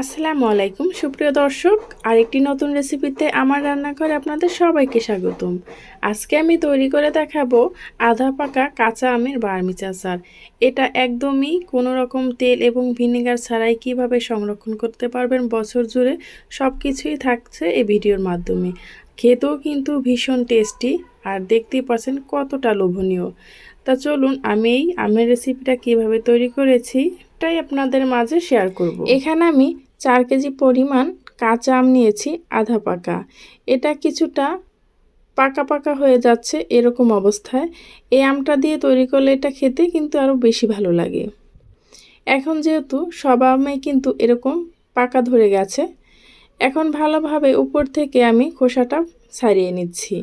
আসসালামু আলাইকুম। সুপ্রিয় দর্শক, আরেকটি নতুন রেসিপিতে আমার রান্নাঘরে আপনাদের সবাইকে স্বাগতম। আজকে আমি তৈরি করে দেখাবো আধা পাকা কাঁচা আমের বার্মিচ আচার। এটা একদমই কোনো রকম তেল এবং ভিনেগার ছাড়াই কীভাবে সংরক্ষণ করতে পারবেন বছর জুড়ে সব কিছুই থাকছে এই ভিডিওর মাধ্যমে। খেতেও কিন্তু ভীষণ টেস্টি আর দেখতেই পাচ্ছেন কতটা লোভনীয়। তা চলুন, আমি এই আমের রেসিপিটা কীভাবে তৈরি করেছি, এটাই আপনাদের মাঝে শেয়ার করব। এখানে আমি চার কেজি পরিমাণ কাঁচা আম নিয়েছি, আধা পাকা। এটা কিছুটা পাকা পাকা হয়ে যাচ্ছে এরকম অবস্থায়। এই আমটা দিয়ে তৈরি করলে এটা খেতে কিন্তু আরও বেশি ভালো লাগে। এখন যেহেতু সব আমে কিন্তু এরকম পাকা ধরে গেছে, এখন ভালোভাবে উপর থেকে আমি খোসাটা ছাড়িয়ে নিচ্ছি।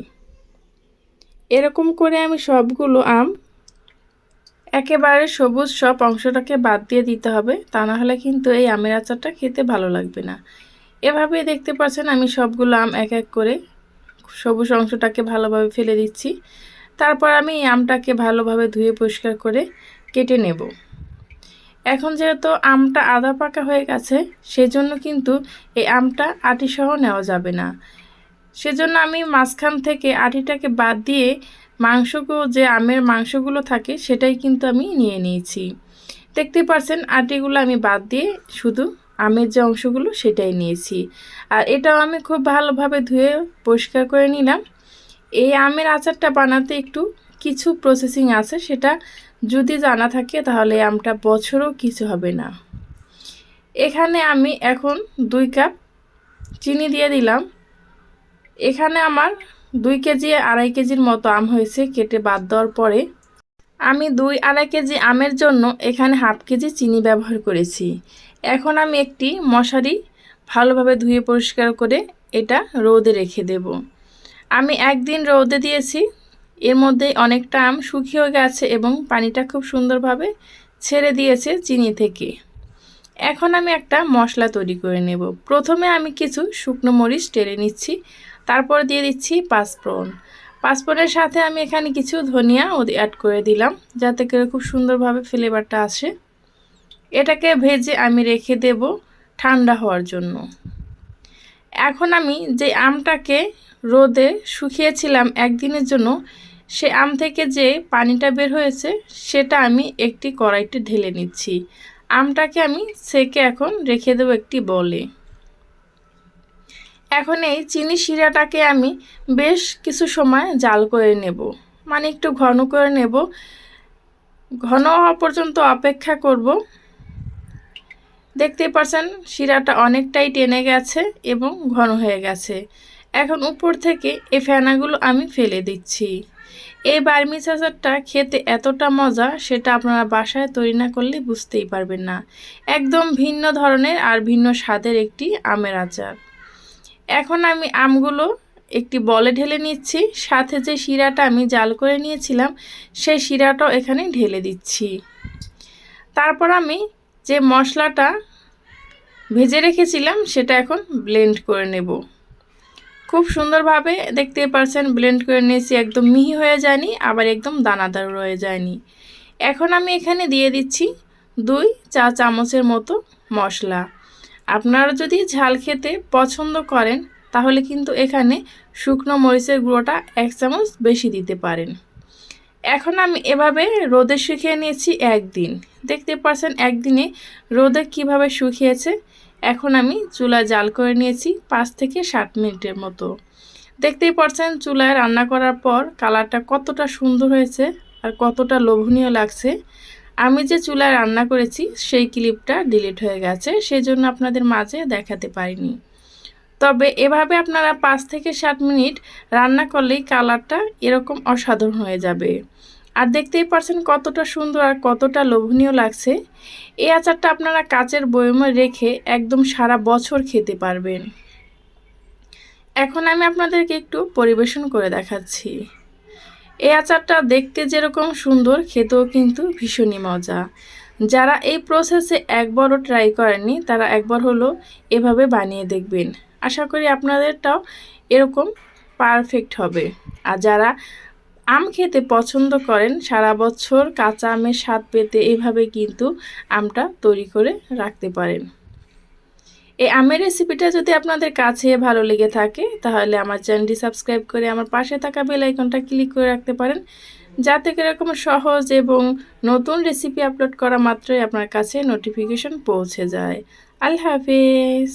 এরকম করে আমি সবগুলো আম একেবারে সবুজ সব অংশটাকে বাদ দিয়ে দিতে হবে, তা না হলে কিন্তু এই আমের আচারটা খেতে ভালো লাগবে না। এভাবেই দেখতে পাচ্ছেন আমি সবগুলো আম এক এক করে সবুজ অংশটাকে ভালোভাবে ফেলে দিচ্ছি। তারপর আমি এই আমটাকে ভালোভাবে ধুয়ে পরিষ্কার করে কেটে নেব। এখন যেহেতু আমটা আধা পাকা হয়ে গেছে, সেজন্য কিন্তু এই আমটা আটিসহ নেওয়া যাবে না। সেজন্য আমি মাঝখান থেকে আটিটাকে বাদ দিয়ে মাংসগুলো যে আমের মাংসগুলো থাকে, সেটাই কিন্তু আমি নিয়ে নিয়েছি। দেখতে পাচ্ছেন আটিগুলো আমি বাদ দিয়ে শুধু আমের যে অংশগুলো, সেটাই নিয়েছি। আর এটাও আমি খুব ভালোভাবে ধুয়ে পরিষ্কার করে নিলাম। এই আমের আচারটা বানাতে একটু কিছু প্রসেসিং আছে, সেটা যদি জানা থাকে, তাহলে আমটা বছরও কিছু হবে না। এখানে আমি এখন দুই কাপ চিনি দিয়ে দিলাম। এখানে আমার দুই কেজি, আড়াই কেজির মতো আম হয়েছে, কেটে বাদ দেওয়ার পরে আমি দুই আড়াই কেজি আমের জন্য এখানে হাফ কেজি চিনি ব্যবহার করেছি। এখন আমি একটি মশারি ভালোভাবে ধুয়ে পরিষ্কার করে এটা রোদে রেখে দেব। আমি একদিন রোদে দিয়েছি, এর মধ্যে অনেকটা আম শুকিয়ে গেছে এবং পানিটা খুব সুন্দরভাবে ছেড়ে দিয়েছে চিনি থেকে। এখন আমি একটা মশলা তৈরি করে নেব। প্রথমে আমি কিছু শুকনো মরিচ টেরে নিচ্ছি তারপর দিয়ে দিচ্ছি পাঁচফোড়ন। পাঁচফোড়নের সাথে আমি এখানে কিছু ধনিয়া অ্যাড করে দিলাম, যাতে করে খুব সুন্দরভাবে ফ্লেভারটা আসে। এটাকে ভেজে আমি রেখে দেব ঠান্ডা হওয়ার জন্য। এখন আমি যে আমটাকে রোদে শুকিয়েছিলাম একদিনের জন্য, সে আম থেকে যে পানিটা বের হয়েছে, সেটা আমি একটি কড়াইতে ঢেলে নিচ্ছি। আমটাকে আমি সেকে এখন রেখে দেবো একটি বলে। এখন এই চিনি শিরাটাকে আমি বেশ কিছু সময় জাল করে নেব। মানে একটু ঘন করে নেব। ঘন হওয়া পর্যন্ত অপেক্ষা করব। দেখতে পাচ্ছেন শিরাটা অনেকটাই টেনে গেছে এবং ঘন হয়ে গেছে। এখন উপর থেকে এই ফেনাগুলো আমি ফেলে দিচ্ছি। এই বার্মি চাচারটা খেতে এতটা মজা, সেটা আপনারা বাসায় তৈরি না করলে বুঝতেই পারবেন না। একদম ভিন্ন ধরনের আর ভিন্ন স্বাদের একটি আমের আচার। এখন আমি আমগুলো একটি বলে ঢেলে নিচ্ছি। সাথে যে শিরাটা আমি জাল করে নিয়েছিলাম, সেই শিরাটাও এখানে ঢেলে দিচ্ছি। তারপর আমি যে মশলাটা ভেজে রেখেছিলাম, সেটা এখন ব্লেন্ড করে নেব। খুব সুন্দরভাবে দেখতে পারছেন ব্লেন্ড করে নিয়েছি, একদম মিহি হয়ে যায়নি, আবার একদম দানাদার রয়ে যায়নি। এখন আমি এখানে দিয়ে দিচ্ছি দুই চা চামচের মতো মশলা। আপনারা যদি ঝাল খেতে পছন্দ করেন, তাহলে কিন্তু এখানে শুকনো মরিচের গুঁড়োটা এক চামচ বেশি দিতে পারেন। এখন আমি এভাবে রোদে শুকিয়ে নিয়েছি একদিন। দেখতে পাচ্ছেন একদিনে রোদে কীভাবে শুকিয়েছে? এখন আমি চুলা জাল করে নিয়েছি পাঁচ থেকে সাত মিনিটের মতো। দেখতেই পাচ্ছেন চুলায় রান্না করার পর কালারটা কতটা সুন্দর হয়েছে আর কতটা লোভনীয় লাগছে। আমি যে চুলায় রান্না করেছি, সেই ক্লিপটা ডিলিট হয়ে গেছে সেই জন্য আপনাদের মাঝে দেখাতে পারিনি। তবে এভাবে আপনারা পাঁচ থেকে সাত মিনিট রান্না করলেই কালারটা এরকম অসাধারণ হয়ে যাবে। আর দেখতেই পারছেন কতটা সুন্দর আর কতটা লোভনীয় লাগছে। এই আচারটা আপনারা কাচের বয়মে রেখে একদম সারা বছর খেতে পারবেন। এখন আমি আপনাদেরকে একটু পরিবেশন করে দেখাচ্ছি। এই আচারটা দেখতে যেরকম সুন্দর, খেতেও কিন্তু ভীষণই মজা। যারা এই প্রসেসে একবারও ট্রাই করেননি, তারা একবার হলো এভাবে বানিয়ে দেখবেন। আশা করি আপনাদেরটাও এরকম পারফেক্ট হবে। আর যারা আম খেতে পছন্দ করেন, সারা বছর কাঁচা আমের স্বাদ পেতে এভাবে কিন্তু আমটা তৈরি করে রাখতে পারেন। এই আমের রেসিপিটা যদি আপনাদের কাছে ভালো লেগে থাকে, তাহলে আমার চ্যানেলটি সাবস্ক্রাইব করে আমার পাশে থাকা বেল আইকনটা ক্লিক করে রাখতে পারেন, যাতে এরকম সহজ এবং নতুন রেসিপি আপলোড করা মাত্রই আপনার কাছে নোটিফিকেশন পৌঁছে যায়। আল্লাহ হাফিজ।